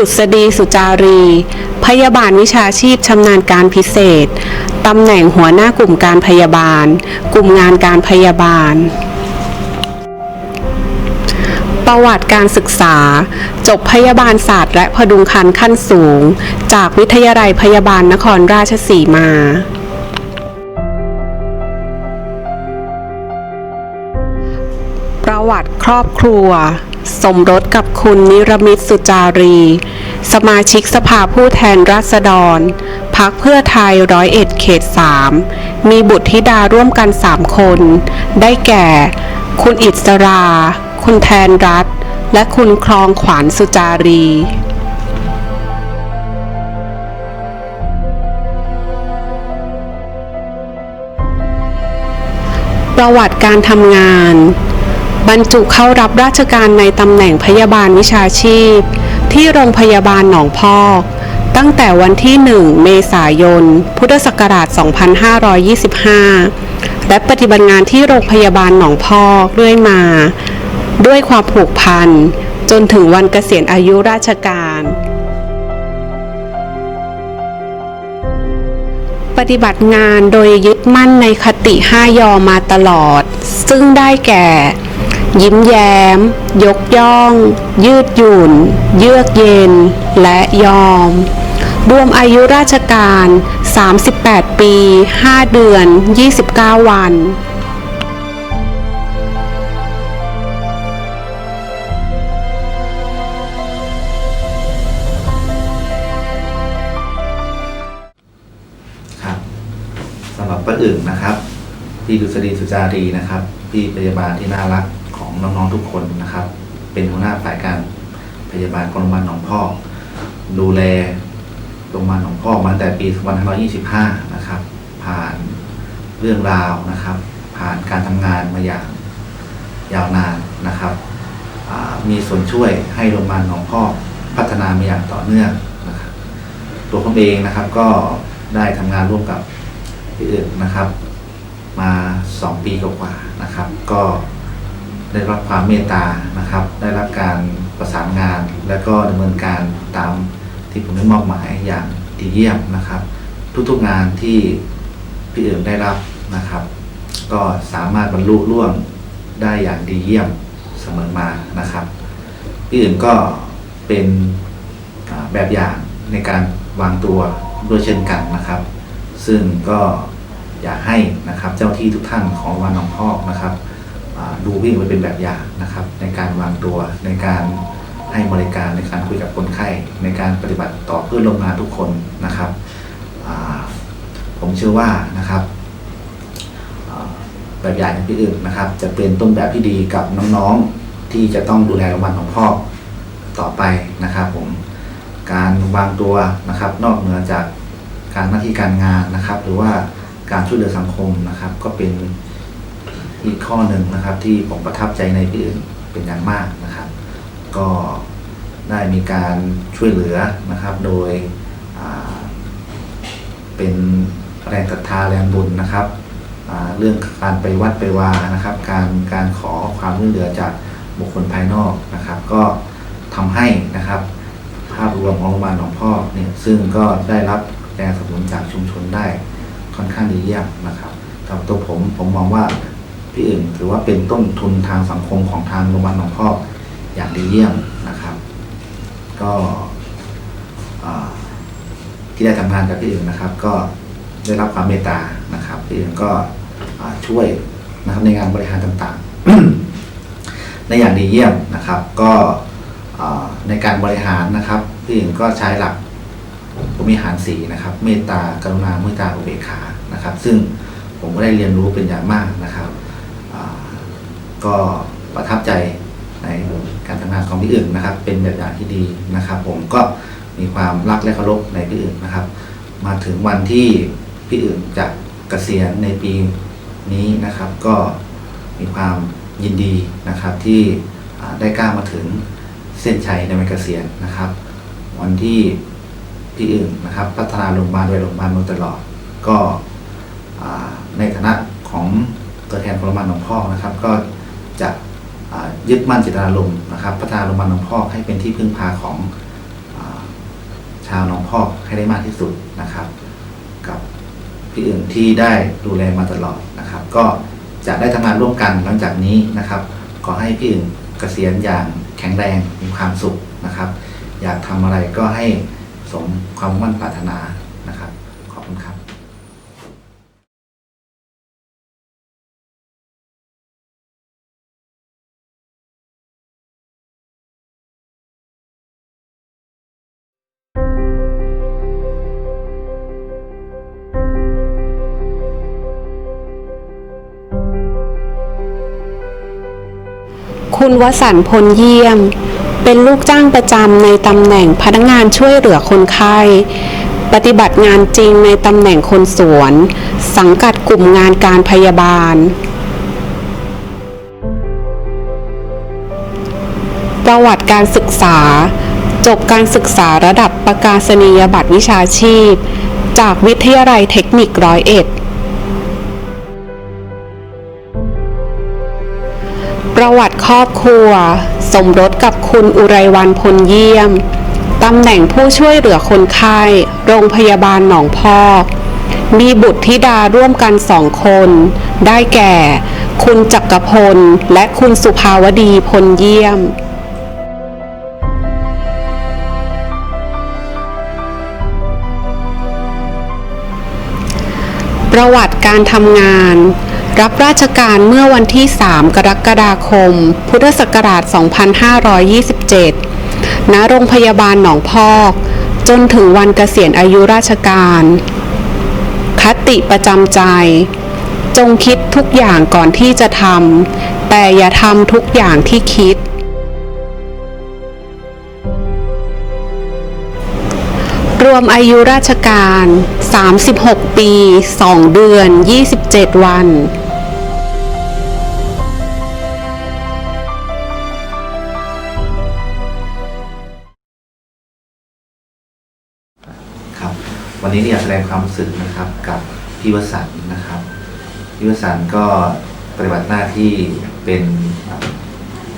ดุษฎีสุจารี พยาบาลวิชาชีพชำนาญการพิเศษ ตำแหน่งหัวหน้ากลุ่มการพยาบาล กลุ่มงานการพยาบาล ประวัติการศึกษา จบพยาบาลศาสตร์และพดุงคันขั้นสูง จากวิทยาลัยพยาบาลนครราชสีมาประวัติครอบครัว สมรสกับคุณนิรมิตสุจารี สมาชิกสภาผู้แทนราษฎรพักเพื่อไทยร้อยเอ็ดเขตสามมีบุตรธิดาร่วมกันสามคน ได้แก่ คุณอิสรา คุณแทนรัฐ และคุณคลองขวานสุจารีประวัติการทำงาน บรรจุเข้ารับราชการในตำแหน่งพยาบาลวิชาชีพ ที่โรงพยาบาลหนองพอกตั้งแต่วันที่ 1 เมษายน พุทธศักราช 2525 และปฏิบัติงานที่โรงพยาบาลหนองพอกเรื่อยมา ด้วยความผูกพัน จนถึงวันเกษียณอายุราชการ ปฏิบัติงานโดยยึดมั่นในคติห้ายอมาตลอด ซึ่งได้แก่ ยิ้มแย้ม ยกย่อง ยืดหยุ่น เยือกเย็น และยอม รวมอายุราชการ 38 ปี 5 เดือน 29 วันครับสำหรับป้าอึ่งนะครับ พี่ดุษฎีสุจารีนะครับ พี่พยาบาลที่น่ารัก น้องๆทุกคนนะครับ เป็นหัวหน้าฝ่ายการพยาบาลโรงพยาบาลหนองพอกดูแลโรงพยาบาลหนองพอกมาแต่ปี2525 นะครับ ผ่านเรื่องราวนะครับ ผ่านการทำงานมาอย่างยาวนานนะครับ มีส่วนช่วยให้โรงพยาบาลหนองพอกพัฒนามาอย่างต่อเนื่องนะครับตัวผมเองนะครับก็ได้ทำงานร่วมกับพี่อื่นนะครับ มาสองปีกว่าๆนะครับ ก็ ได้รับความเมตตานะครับ ได้รับการประสานงาน และก็ดำเนินการตามที่ผมได้มอบหมายอย่างดีเยี่ยมนะครับ ทุกๆงานที่พี่อื่นได้รับนะครับ ก็สามารถบรรลุล่วงได้อย่างดีเยี่ยมเสมอมานะครับ พี่อื่นก็เป็นแบบอย่างในการวางตัวด้วยเช่นกันนะครับ ซึ่งก็อยากให้นะครับเจ้าที่ทุกท่านของวันหนองพ่อนะครับ ดูวิ่งไว้เป็นแบบอย่างนะครับ ในการวางตัวในการให้บริการในการคุยกับคนไข้ ในการปฏิบัติต่อเพื่อนร่วมงานทุกคนนะครับผมเชื่อว่านะครับแบบอย่างของพี่อื่นนะครับ จะเป็นต้นแบบที่ดีกับน้องๆที่จะต้องดูแลโรงพยาบาลหนองพ่อต่อไปนะครับ ผมการวางตัวนะครับ นอกเหนือจากการหน้าที่การงานนะครับ หรือว่าการช่วยเหลือสังคมนะครับ ก็เป็น อีกข้อหนึ่งนะครับ ที่ผมประทับใจในพี่อื่นเป็นอย่างมากนะครับ ก็ได้มีการช่วยเหลือนะครับ โดยเป็นแรงศรัทธาแรงบุญนะครับเรื่องการไปวัดไปวานะครับ การการขอความช่วยเหลือจากบุคคลภายนอกนะครับ ก็ทำให้นะครับ ภาพรวมของโรงพยาบาลหนองพ่อเนี่ยซึ่งก็ได้รับแรงสนับสนุนจากชุมชนได้ค่อนข้างดีเยี่ยมนะครับสำหรับตัวผมผมมองว่า พี่เอื่นถือว่าเป็นต้นทุนทางสังคมของทางโรงพยาบาลหนองพอกอย่างดีเยี่ยมนะครับ ก็ที่ได้ทำงานกับพี่เอื่นะครับ ก็ได้รับความเมตตานะครับพี่เอื่นก็ช่วยนะครับในงานบริหารต่างๆในอย่างดีเยี่ยมนะครับ ก็ในการบริหารนะครับพี่เอื่นก็ใช้หลักผมมีหารสีนะครับ เมตตากรุณาเมตตาอุเบกขานะครับ ซึ่งผมก็ได้เรียนรู้เป็นอย่างมากนะครับ ก็ประทับใจในการทำงานของพี่อื่นนะครับ เป็นแบบอย่างที่ดีนะครับ ผมก็มีความรักและเคารพในพี่อื่นนะครับ มาถึงวันที่พี่อื่นจะเกษียณในปีนี้นะครับ ก็มีความยินดีนะครับที่ได้ก้าวมาถึงเส้นชัยในวัยเกษียณนะครับ วันที่พี่อื่นนะครับ พัฒนาโรงพยาบาลโดยโรงพยาบาลมาตลอดก็ในฐานะของตัวแทนของโรงพยาบาลหนองพ่อนะครับ ก็ จะยึดมั่นเจตนารมณ์นะครับพัฒนาโรงพยาบาลหนองพอกให้เป็นที่พึ่งพาของอชาวหนองพอกให้ได้มากที่สุดนะครับ กับพี่อื่นที่ได้ดูแลมาตลอดนะครับ ก็จะได้ทำงานร่วมกันหลังจากนี้นะครับ ขอให้พี่อื่นเกษียณอย่างแข็งแรงมีความสุขนะครับ อยากทำอะไรก็ให้สมความมุ่งมั่นปรารถนา คุณวสันพลเยี่ยม เป็นลูกจ้างประจำในตำแหน่งพนักงานช่วยเหลือคนไข้ ปฏิบัติงานจริงในตำแหน่งคนสวน สังกัดกลุ่มงานการพยาบาล ประวัติการศึกษา จบการศึกษาระดับประกาศนียบัตรวิชาชีพ จากวิทยาลัยเทคนิคร้อยเอ็ด ระวัติครอบครัว สมรสกับคุณอุไรวันพลเยี่ยม ตำแหน่งผู้ช่วยเหลือคนไข้ โรงพยาบาลหนองพอกมีบุตรธิดาร่วมกันสองคน ได้แก่ คุณจักรพล และคุณสุภาวดีพลเยี่ยมประวัติการทำงาน รับราชการเมื่อวันที่ 3 กรกฎาคม พุทธศักราช 2527 ณ โรงพยาบาลหนองพอก จนถึงวันเกษียณอายุราชการ คติประจำใจ จงคิดทุกอย่างก่อนที่จะทำ แต่อย่าทำทุกอย่างที่คิด รวมอายุราชการ 36 ปี 2 เดือน 27 วัน วันนี้อยากแสดงความรู้สึกนะครับกับพี่วสันต์นะครับพี่วสันต์ก็ปฏิบัติหน้าที่เป็น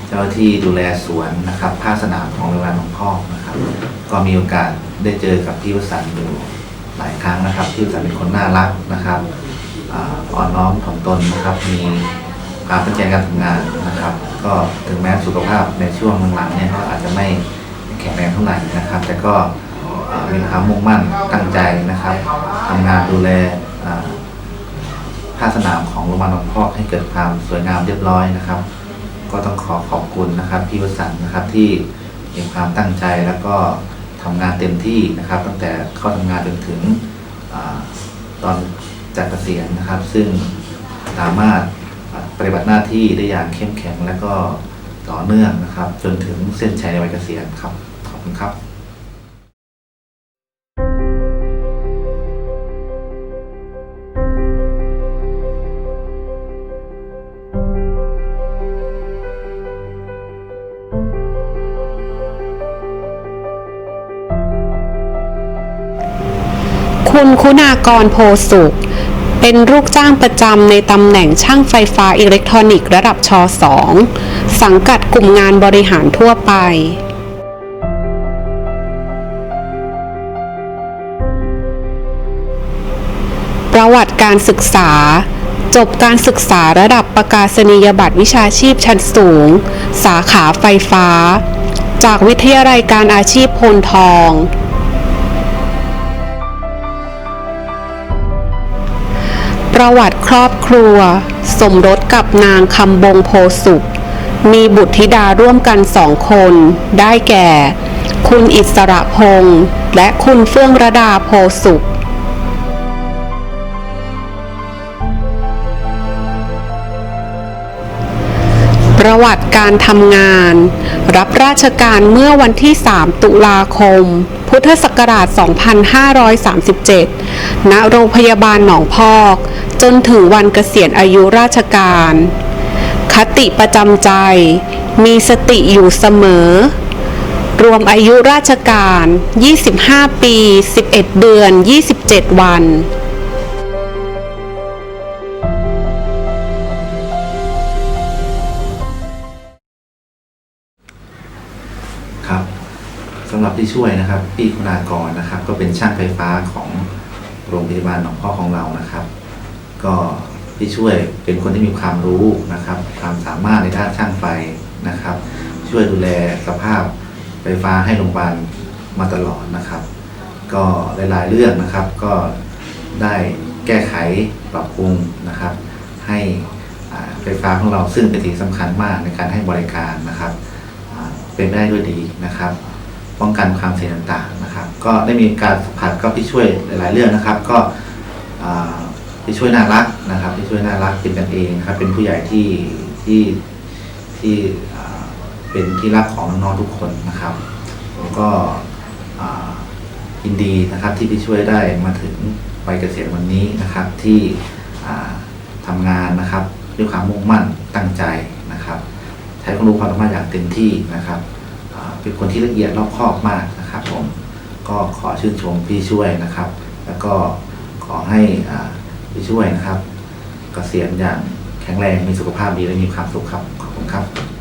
เจ้าหน้าที่ดูแลสวนนะครับภาคสนามของโรงพยาบาลหนองพอกนะครับ ก็มีโอกาสได้เจอกับพี่วสันต์อยู่หลายครั้งนะครับพี่วสันต์เป็นคนน่ารักนะครับอ่อนน้อมถ่อมตนนะครับ มีความตั้งใจการทำงานนะครับ ก็ถึงแม้สุขภาพในช่วงหลังๆเนี่ยก็อาจจะไม่แข็งแรงเท่าไหร่นะครับ แต่ก็ มีความมุ่งมั่นตั้งใจนะครับทำงานดูแลอ่าสนามของโรงพยาบาลหนองพอกให้เกิดความสวยงามเรียบร้อยนะครับ ก็ต้องขอขอบคุณนะครับพี่วสันต์นะครับที่มีความตั้งใจแล้วก็ทำงานเต็มที่นะครับ ตั้งแต่เข้าทำงานจนถึงอตอนจัดเกษียณนะครับ ซึ่งสามารถปฏิบัติหน้าที่ได้อย่างเข้มแข็งและก็ต่อเนื่องนะครับ จนถึงเส้นชัยในวัยเกษียณครับ ขอบคุณครับ คุณคุณากรโพสุข เป็นลูกจ้างประจำในตำแหน่งช่างไฟฟ้าอิเล็กทรอนิกส์ระดับช 2 สังกัดกลุ่มงานบริหารทั่วไปประวัติการศึกษา จบการศึกษาระดับประกาศนียบัตรวิชาชีพชั้นสูง สาขาไฟฟ้า จากวิทยาลัยการอาชีพโพนทอง ประวัติครอบครัว สมรสกับนางคำบงโพสุข มีบุตรธิดาร่วมกันสองคน ได้แก่ คุณอิสระพงษ์และคุณเฟื่องระดาโพสุข วัติการทำงาน รับราชการเมื่อวันที่ 3 ตุลาคม พุทธศักราช 2537 ณ โรงพยาบาลหนองพอก จนถึงวันเกษียณอายุราชการ คติประจำใจ มีสติอยู่เสมอ รวมอายุราชการ 25 ปี 11 เดือน 27 วัน ครับสำหรับรับพี่ช่วยนะครับ พี่คุณากรนะครับ ก็เป็นช่างไฟฟ้าของโรงพยาบาลหนองพ่อของเรานะครับ ก็พี่ช่วยเป็นคนที่มีความรู้นะครับ ความสามารถในด้านช่างไฟนะครับ ช่วยดูแลสภาพไฟฟ้าให้โรงพยาบาลมาตลอดนะครับ ก็หลายๆเรื่องนะครับ ก็ได้แก้ไขปรับปรุงนะครับ ให้ไฟฟ้าของเราซึ่งเป็นสิ่งสำคัญมากในการให้บริการนะครับ เป็นได้ด้วยดีนะครับ ป้องกันความเสี่ยงต่างๆนะครับ ก็ได้มีการสัมผัสก็พี่ช่วยหลาย ๆ เรื่องนะครับ ก็พี่ช่วยน่ารักนะครับพี่ช่วยน่ารักเป็นกันเองครับ เป็นผู้ใหญ่ที่ที่ที่เป็นที่รักของน้องๆทุกคนนะครับผมก็ยินดีนะครับที่พี่ช่วยได้มาถึงวัยเกษียณวันนี้นะครับ ที่อ่าทำงานนะครับด้วยความมุ่งมั่นตั้งใจนะครับ ใช้ความรู้ความสามารถอย่างเต็มที่นะครับ เป็นคนที่ละเอียดรอบคอบมากนะครับผมก็ขอชื่นชมพี่ช่วยนะครับ แล้วก็ขอให้อ่าพี่ช่วยนะครับเกษียณอย่างแข็งแรงมีสุขภาพดีและมีความสุขครับขอบคุณครับ